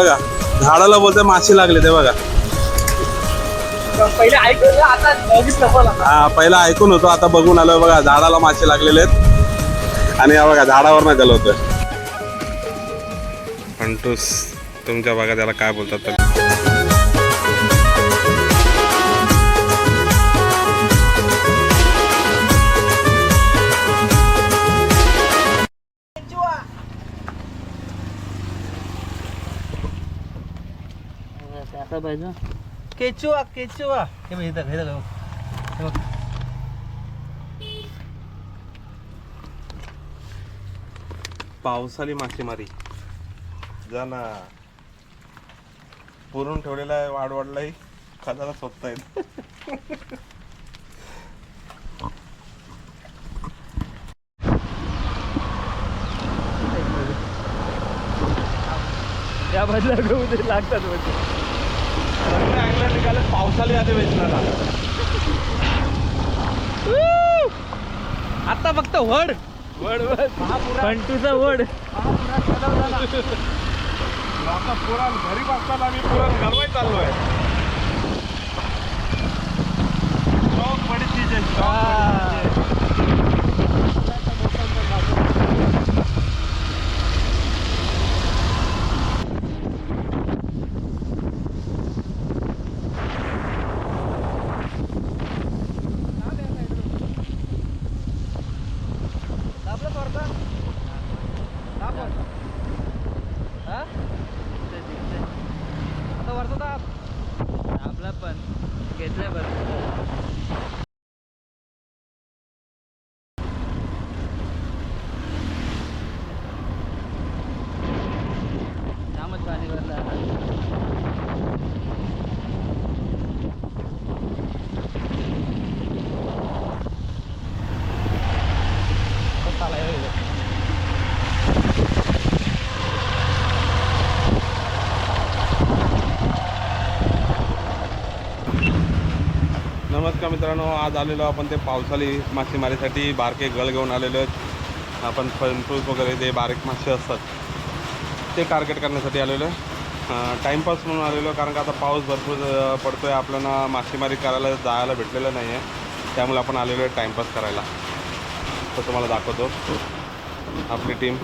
बघा झाडाला बोलते माशी लागले ते बघा. पहिले ऐकलं आता हा पहिला ऐकून होतो आता बघून आलोय बघा झाडाला मासे लागलेले आहेत. आणि हा बघा झाडावर नाही गलवतोय फंटूस तुमच्या बघा त्याला काय बोलतात पाहिजे केचुआ केचुआ. हे बघ इथं हे बघ. पावसाळी मासेमारी. जा ना. पुरून ठेवलेला आहे वाढवाडलाही खाताना स्वतः आहेत. या बाजूला गहू ते लागतात म्हणजे निघाले पावसाळी अधिवेशनाला आता फक्त वड. वड वड. पंटूचा वड. आता पुराण घरी बसताना आम्ही पुराण चाललोय. शॉक पडीचे शॉक दाबलं वरचा दाब वरचा हा आता वरचा दाब दाबला पण घेतलंय बरं जामच पाणी भरलं आता नमस्कार मित्रांनो आज आलेलो आपण ते पावसाळी मासेमारीसाठी बारके गळ घेऊन आलेलो आहेत. आपण फनफ्रूट वगैरे ते बारीक मासे असतात ते टार्गेट करण्यासाठी आलेलो आहे. टाईमपास म्हणून आलेलो कारण का आता पाऊस भरपूर पडतो आहे आपल्याला मासेमारी करायला जायला भेटलेलं नाही आहे त्यामुळे आपण आलेलो आहे टाईमपास करायला. तर तुम्हाला दाखवतो. आपली टीम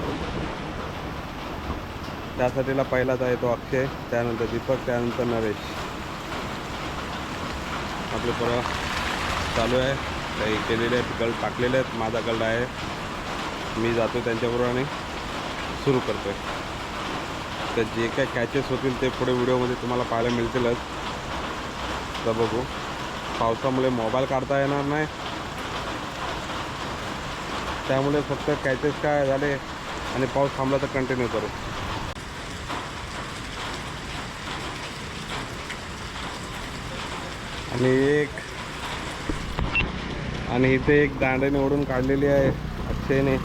त्यासाठीला पहिलाच आहे तो अक्षय त्यानंतर दीपक त्यानंतर नरेश. आपले परत चालू आहे. काही केलेले आहेत गळ टाकलेले आहेत. माझा गल्ड आहे. मी जातो त्यांच्याबरोबर आणि सुरू करतो आहे तर जे काय कॅचेस होतील ते पुढे व्हिडिओमध्ये तुम्हाला पाहायला मिळतीलच. तर बघू. पावसामुळे मोबाईल काढता येणार नाही. त्यामुळे फक्त कॅचेस काय झाले आणि पाऊस थांबला तर कंटिन्यू करू. आणि एक आणि इथे एक दांड्याने ओढून काढलेली आहे अक्षयने.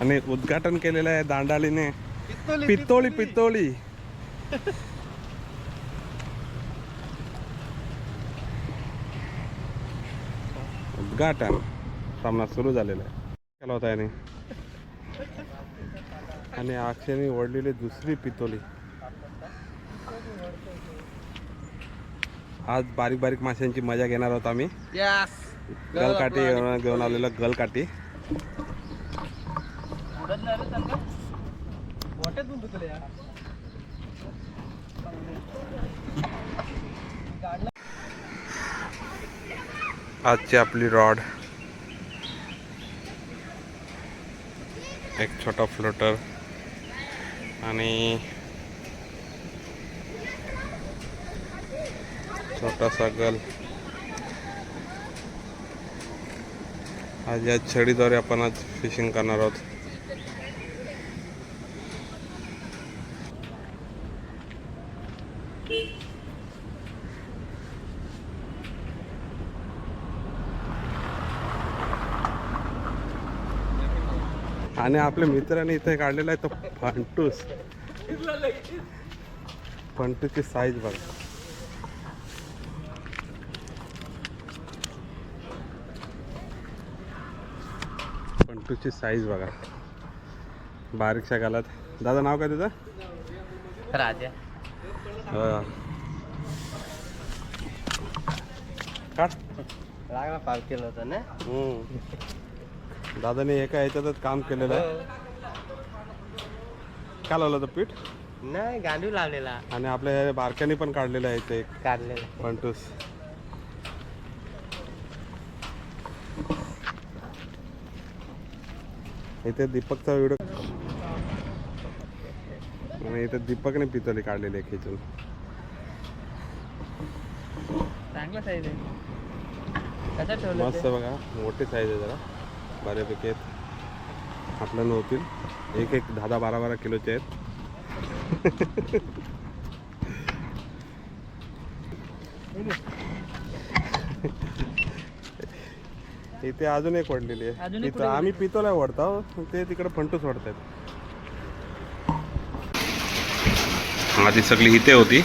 आणि उद्घाटन केलेलं आहे दांडालीने. पित्तोळी पित्तोळी उद्घाटन सामना सुरू झालेला आहे. केला होता याने. आणि अक्षयने ओढलेली दुसरी पितोली. आज बारीक बारीक माशांची मजा घेणार आहोत आम्ही. यस गलकाठी घेऊन आलेलो गलकाठी आजची आपली रॉड. एक छोटा फ्लोटर आणि छोटासा गल आज या छडीद्वारे आपण आज फिशिंग करणार आहोत. आणि आपल्या मित्राने इथे काढलेला आहे तो फंटूस. फंटूची साईज बघा. फंटूची साईज बघा. बारीकशा गालात दादा नाव काय तुझं? राजा. काढ. लागला पाव केलं होतं ना. दादाने एका ह्याच्यातच काम केलेलं आहे. काय लावलं होतं पीठ? नाही गांडू लावलेला. आणि आपल्या बारक्याने पण काढलेलं आहे ते एक. काढलेला फंटूस इथे दीपकचा व्हिडिओ आणि इथे दीपकने पितोली काढलेली आहे खेचून. चांगला साईज आहे. मस्त बघा मोठी साईज आहे जरा. बऱ्यापैकी आहेत. आपल्याला होतील. एक एक दहा दहा बारा बारा किलोचे आहेत. इथे अजून एक अजून आहे इथं आम्ही पितोला वडतो. ते तिकडे फंटूस वडतात आधी सगळी इथे होती.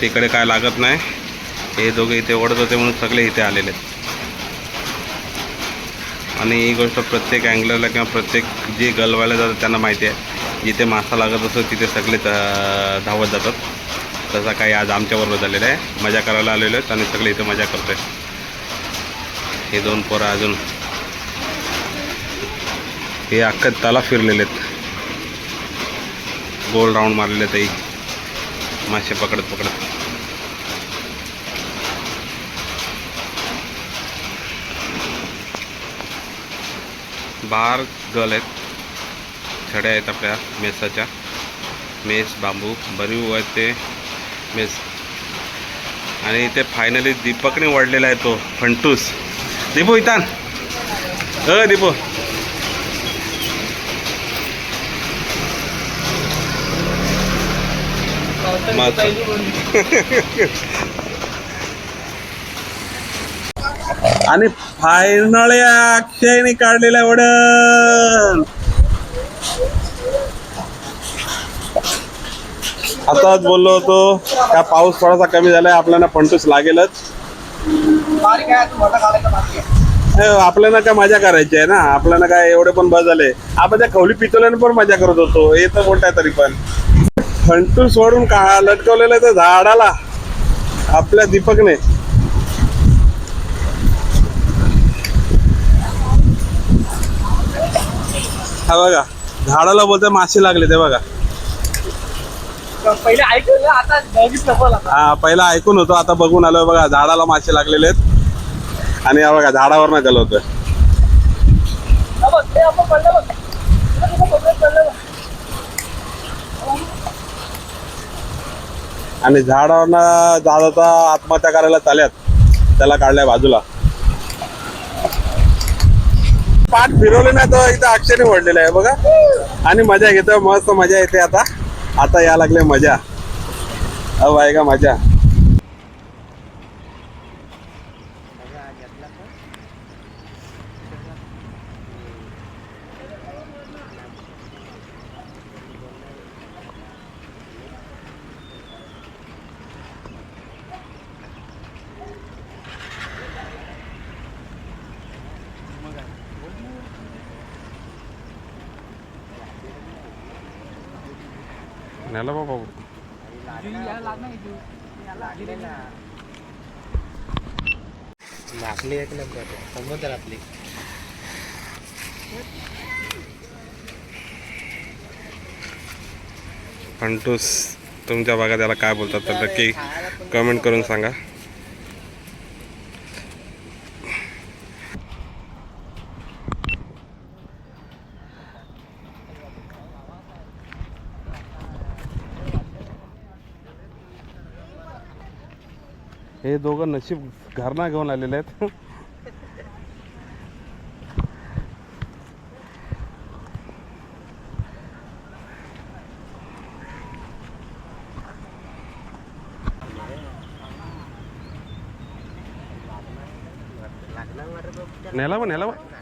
तिकडे काय लागत नाही. हे दोघे इथे ओढत होते म्हणून सगळे इथे आलेले आहेत. आणि ही गोष्ट प्रत्येक अँगलरला किंवा प्रत्येक जे गलवायला जातात त्यांना माहिती आहे. जिथे मासा लागत असतो तिथे सगळे धावत जातात. तसा काही आज आमच्याबरोबर झालेला आहे. मजा करायला आलेलो आहेत आणि सगळे इथे मजा करतोय. हे दोन पोरं अजून. हे अख्खं तला फिरलेले आहेत. गोल राऊंड मारलेले आहेत. मासे पकडत पकडत. बार गल आहेत. छड्या आहेत आपल्या मेसाच्या. मेस बांबू भरीव आहेत ते. मेस. आणि इथे फायनली दीपकने वडलेला आहे तो फंटूस. दीपू इतान अ दीपू. मस्त. आणि फायनल अक्षयने काढलेला आहे वडण. आताच बोललो होतो का पाऊस थोडासा कमी झालाय आपल्याला फंटूस लागेलच. हे, आपल्याला काय मजा करायची आहे ना? आपल्याला काय एवढे पण बस झाले. आपण त्या खवली पितोल्याने पण मजा करत होतो. हे तर मोठा आहे तरी पण. फंटूस सोडून का लटकवलेलं त्या झाडाला? आपल्या दीपकने. हा बघा झाडाला बोलते मासे लागले ते बघा. पहिले ऐकलं आता बघितलं हा पहिला ऐकून होतो आता बघून आलोय बघा झाडाला मासे लागलेले आहेत. आणि हा बघा झाडावर ना गलवतोय आणि झाडावर जात होता आत्महत्या करायला चाल्यात त्याला काढलाय बाजूला. पाठ फिरवले नाही तर इथं अक्षरे वडलेलं आहे बघा. आणि मजा घेतो मस्त मजा येते आता. आता या लागले मजा. अहो आहे का मजा नेला बाबा लागली एक नंबर समुद्रातली फंटूस तुमच्या भागात त्याला काय बोलतात? तर नक्की कमेंट करून सांगा. हे दोघं नशीब घरना घेऊन आलेले आहेत. नेला बा नेला बा.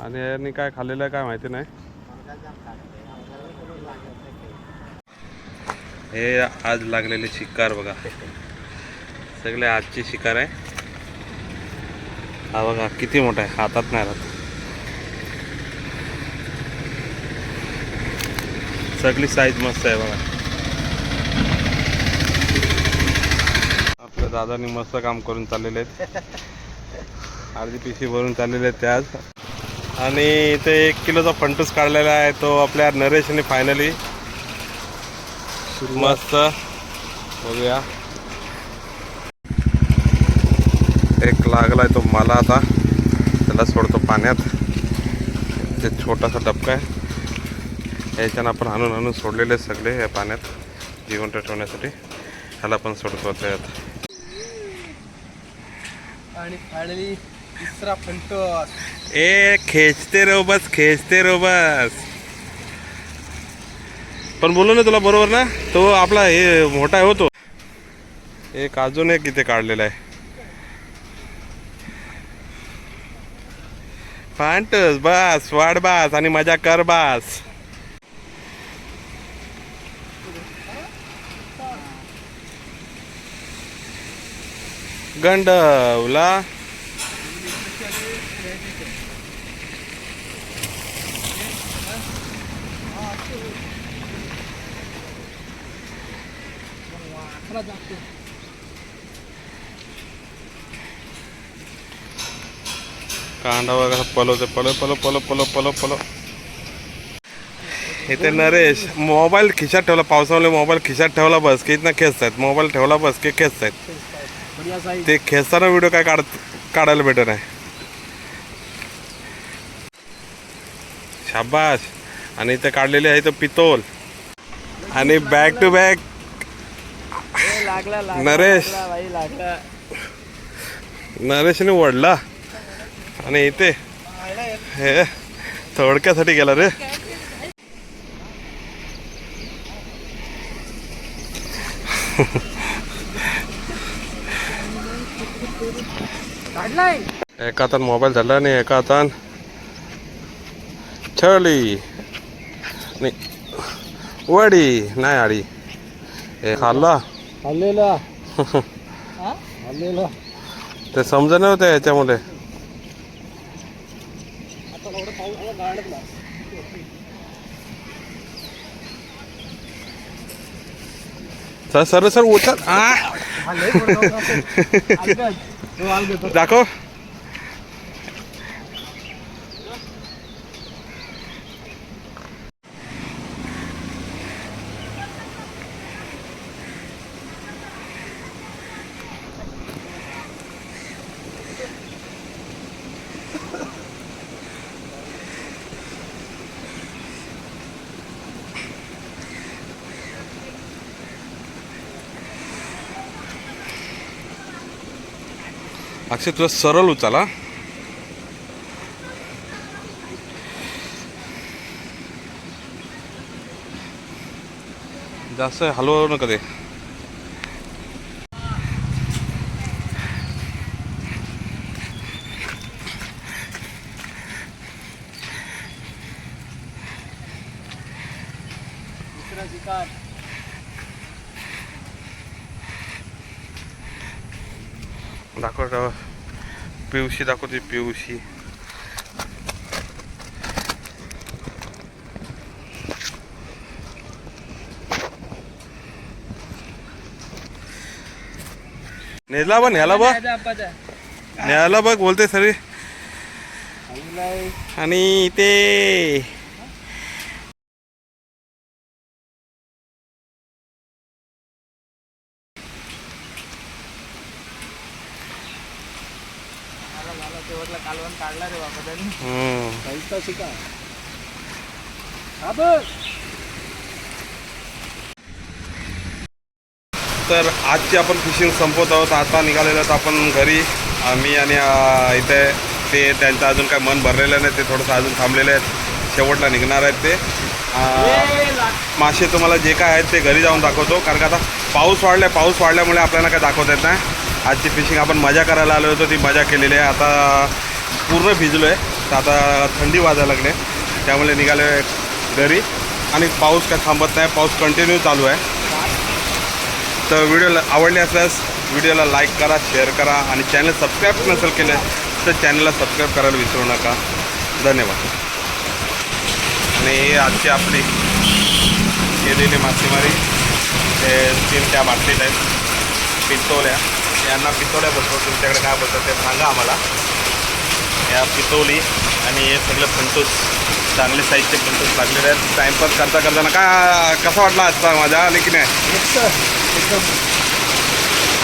आणि यांनी काय खाल्लेलं आहे काय माहिती नाही. हे आज लागलेले शिकार बघा. सगळे आजची शिकार आहे. हा बघा किती मोठा आहे. हातात नाही राहत. सगळी साईज मस्त आहे बघा. आपल्या दादानी मस्त काम करून चाललेले आहेत. अर्धी पिशी भरून चाललेले आहेत ते आज. आणि इथे एक किलोचा फंटूस काढलेला आहे तो आपल्या नरेशने फायनली मस्त बघूया. एक लागलाय तो मला आता. त्याला सोडतो पाण्यात. ते छोटासा डबका आहे. याच्यानं आपण आणून आणून सोडलेले सगळे या पाण्यात जिवंत ठेवण्यासाठी. ह्याला पण सोडतो त्यात आणि फायनली तिसरा फंटो ए खेचते रहो बस खेचते रहो बस. पण बोललो ना तुला बरोबर ना? तो आपला हे मोठा आहे हो तो. एक अजून एक इथे काढलेला आहे. फांटस बस वाढ बास आणि मजा कर बास. गंडवला कांदा वगैरे पलवते पलो पलो पलो पलो पलो पलो इथे नरेश मोबाईल खिशात ठेवला पावसामुळे मोबाईल खिशात ठेवला बस की इथनं खेचतायत मोबाईल ठेवला बस की खेचतायत. ते खेचताना व्हिडिओ काय काढ काढायला भेटत नाही. शाबाश आणि इथे काढलेले आहे तो पितोल. आणि बॅक टू बॅक नरेश. नरेशने ओढला. आणि इथे हे थोडक्यासाठी गेला रे. काढलाय. एका हातात मोबाईल धरला आणि एका हातात छळली. नाही वडी नाही आडी. हे खाल्ला. हल्लेला हल्लेला ते समजा नव्हतं याच्यामुळे सर सर सर उचल. आ! दाखव. अक्षय तुझा सरळ उचाला. जास्त हलवू नका ते. दुसरा दाखव. पिवशी दाखवते पिवशी नेला बघ न्याला बघ न्याला बघ बोलते सरी आणि ते कालवण काढला रे बाबा त्यांनी. हम्म. हा बघ. तर आजची आपण फिशिंग संपवत आहोत. आता निघालेलो आहोत आपण घरी. आम्ही आणि अं, इथे ते त्यांचं अजून काय मन भरलेलं नाही ते थोडंसं अजून थांबलेले आहेत. शेवटला निघणार आहेत ते. अं, मासे तुम्हाला जे काय आहेत ते घरी जाऊन दाखवतो. कारण का आता पाऊस वाढलाय पाऊस वाढल्यामुळे आपल्याला काय दाखवता येत नाही. आजची फिशिंग आपण मजा करायला आलो होतो ती मजा केलेली आहे. आता पूर्ण भिजलो आहे तर आता थंडी वाजायला लागले त्यामुळे निघाले घरी. आणि पाऊस काय थांबत नाही पाऊस कंटिन्यू चालू आहे. तर व्हिडिओला आवडले असल्यास व्हिडिओला लाईक करा शेअर करा आणि चॅनल सबस्क्राईब नसेल केलं तर चॅनलला सबस्क्राईब करायला विसरू नका. धन्यवाद. आणि आजची आपली केलेली मासेमारी ते स्टीलच्या बाटलीत आहेत पिस्तोल्या यांना पिस्तोल्या बोलतो तुमच्याकडे काय बोलतात ते सांगा आम्हाला. या पितोली आणि हे सगळं फंटूस चांगले साईजचे फंटूस लागलेले आहेत. टाईमपास करता करताना का कसा वाटला आजचा माझा? आले की नाही?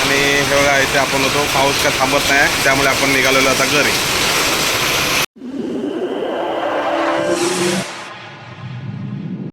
आणि हे बघा इथे आपण होतो. पाऊस काय थांबत नाही त्यामुळे आपण निघालेलो आता घरी.